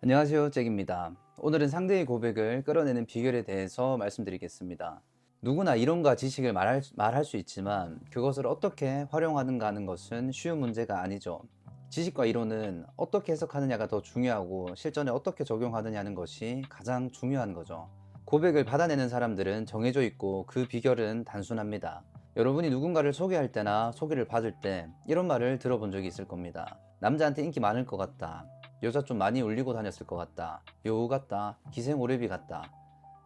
안녕하세요 잭입니다. 오늘은 상대의 고백을 끌어내는 비결에 대해서 말씀드리겠습니다. 누구나 이론과 지식을 말할, 말할 수 있지만 그것을 어떻게 활용하는가 하는 것은 쉬운 문제가 아니죠. 지식과 이론은 어떻게 해석하느냐가 더 중요하고 실전에 어떻게 적용하느냐는 것이 가장 중요한 거죠. 고백을 받아내는 사람들은 정해져 있고 그 비결은 단순합니다. 여러분이 누군가를 소개할 때나 소개를 받을 때 이런 말을 들어본 적이 있을 겁니다. 남자한테 인기 많을 것 같다 여자 좀 많이 울리고 다녔을 것 같다. 여우 같다. 기생 오래비 같다.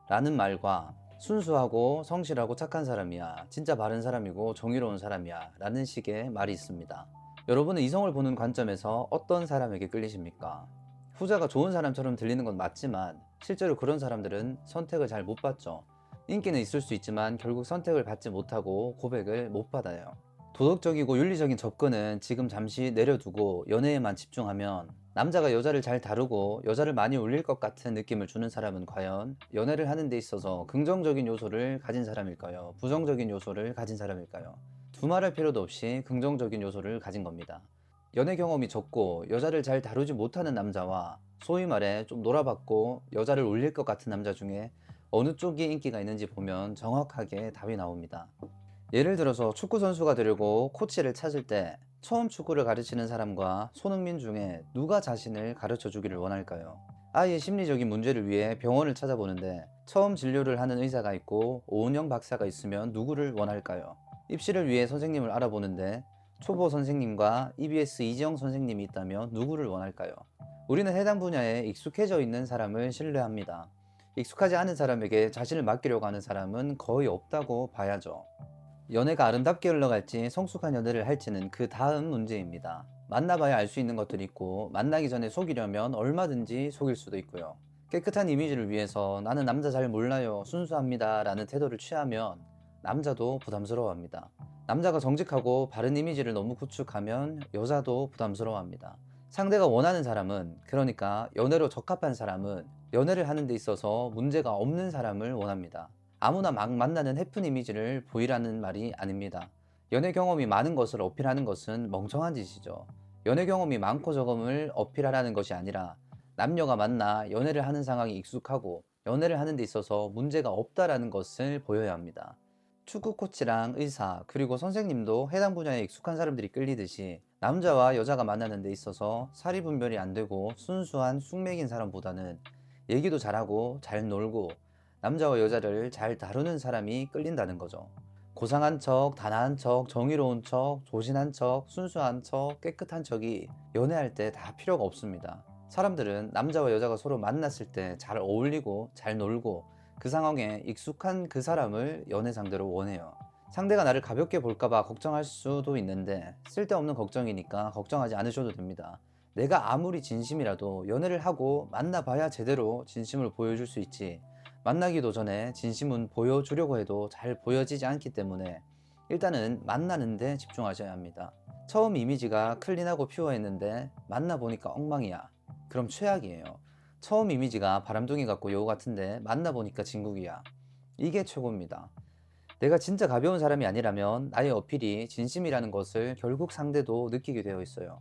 라는 말과 순수하고 성실하고 착한 사람이야. 진짜 바른 사람이고 정의로운 사람이야. 라는 식의 말이 있습니다. 여러분은 이성을 보는 관점에서 어떤 사람에게 끌리십니까? 후자가 좋은 사람처럼 들리는 건 맞지만 실제로 그런 사람들은 선택을 잘 못 받죠. 인기는 있을 수 있지만 결국 선택을 받지 못하고 고백을 못 받아요. 도덕적이고 윤리적인 접근은 지금 잠시 내려두고 연애에만 집중하면 남자가 여자를 잘 다루고 여자를 많이 울릴 것 같은 느낌을 주는 사람은 과연 연애를 하는 데 있어서 긍정적인 요소를 가진 사람일까요? 부정적인 요소를 가진 사람일까요? 두말할 필요도 없이 긍정적인 요소를 가진 겁니다. 연애 경험이 적고 여자를 잘 다루지 못하는 남자와 소위 말해 좀 놀아봤고 여자를 울릴 것 같은 남자 중에 어느 쪽이 인기가 있는지 보면 정확하게 답이 나옵니다. 예를 들어서 축구 선수가 되려고 코치를 찾을 때 처음 축구를 가르치는 사람과 손흥민 중에 누가 자신을 가르쳐 주기를 원할까요? 아이의 심리적인 문제를 위해 병원을 찾아보는데 처음 진료를 하는 의사가 있고 오은영 박사가 있으면 누구를 원할까요? 입시를 위해 선생님을 알아보는데 초보 선생님과 EBS 이지영 선생님이 있다면 누구를 원할까요? 우리는 해당 분야에 익숙해져 있는 사람을 신뢰합니다. 익숙하지 않은 사람에게 자신을 맡기려고 하는 사람은 거의 없다고 봐야죠. 연애가 아름답게 흘러갈지 성숙한 연애를 할지는 그 다음 문제입니다. 만나봐야 알 수 있는 것들이 있고 만나기 전에 속이려면 얼마든지 속일 수도 있고요. 깨끗한 이미지를 위해서 나는 남자 잘 몰라요 순수합니다 라는 태도를 취하면 남자도 부담스러워합니다. 남자가 정직하고 바른 이미지를 너무 구축하면 여자도 부담스러워합니다. 상대가 원하는 사람은 그러니까 연애로 적합한 사람은 연애를 하는 데 있어서 문제가 없는 사람을 원합니다. 아무나 막 만나는 해픈 이미지를 보이라는 말이 아닙니다. 연애 경험이 많은 것을 어필하는 것은 멍청한 짓이죠. 연애 경험이 많고 적음을 어필하라는 것이 아니라 남녀가 만나 연애를 하는 상황이 익숙하고 연애를 하는 데 있어서 문제가 없다라는 것을 보여야 합니다. 축구 코치랑 의사 그리고 선생님도 해당 분야에 익숙한 사람들이 끌리듯이 남자와 여자가 만나는 데 있어서 사리 분별이 안 되고 순수한 숙맥인 사람보다는 얘기도 잘하고 잘 놀고 남자와 여자를 잘 다루는 사람이 끌린다는 거죠. 고상한 척, 단아한 척, 정의로운 척, 조신한 척, 순수한 척, 깨끗한 척이 연애할 때 다 필요가 없습니다. 사람들은 남자와 여자가 서로 만났을 때 잘 어울리고 잘 놀고 그 상황에 익숙한 그 사람을 연애 상대로 원해요. 상대가 나를 가볍게 볼까봐 걱정할 수도 있는데 쓸데없는 걱정이니까 걱정하지 않으셔도 됩니다. 내가 아무리 진심이라도 연애를 하고 만나봐야 제대로 진심을 보여줄 수 있지 만나기도 전에 진심은 보여주려고 해도 잘 보여지지 않기 때문에 일단은 만나는데 집중하셔야 합니다. 처음 이미지가 클린하고 퓨어했는데 만나보니까 엉망이야. 그럼 최악이에요. 처음 이미지가 바람둥이 같고 여우 같은데 만나보니까 진국이야. 이게 최고입니다. 내가 진짜 가벼운 사람이 아니라면 나의 어필이 진심이라는 것을 결국 상대도 느끼게 되어 있어요.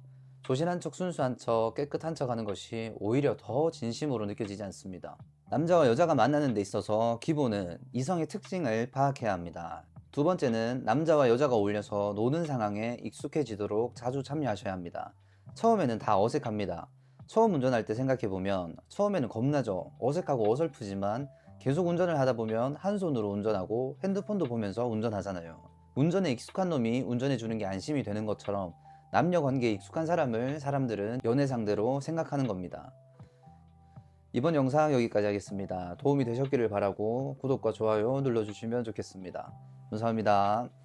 조신한 척, 순수한 척, 깨끗한 척 하는 것이 오히려 더 진심으로 느껴지지 않습니다. 남자와 여자가 만나는 데 있어서 기본은 이성의 특징을 파악해야 합니다. 두 번째는 남자와 여자가 어울려서 노는 상황에 익숙해지도록 자주 참여하셔야 합니다. 처음에는 다 어색합니다. 처음 운전할 때 생각해보면 처음에는 겁나죠. 어색하고 어설프지만 계속 운전을 하다 보면 한 손으로 운전하고 핸드폰도 보면서 운전하잖아요. 운전에 익숙한 놈이 운전해주는 게 안심이 되는 것처럼 남녀 관계에 익숙한 사람을 사람들은 연애 상대로 생각하는 겁니다. 이번 영상 여기까지 하겠습니다. 도움이 되셨기를 바라고 구독과 좋아요 눌러주시면 좋겠습니다. 감사합니다.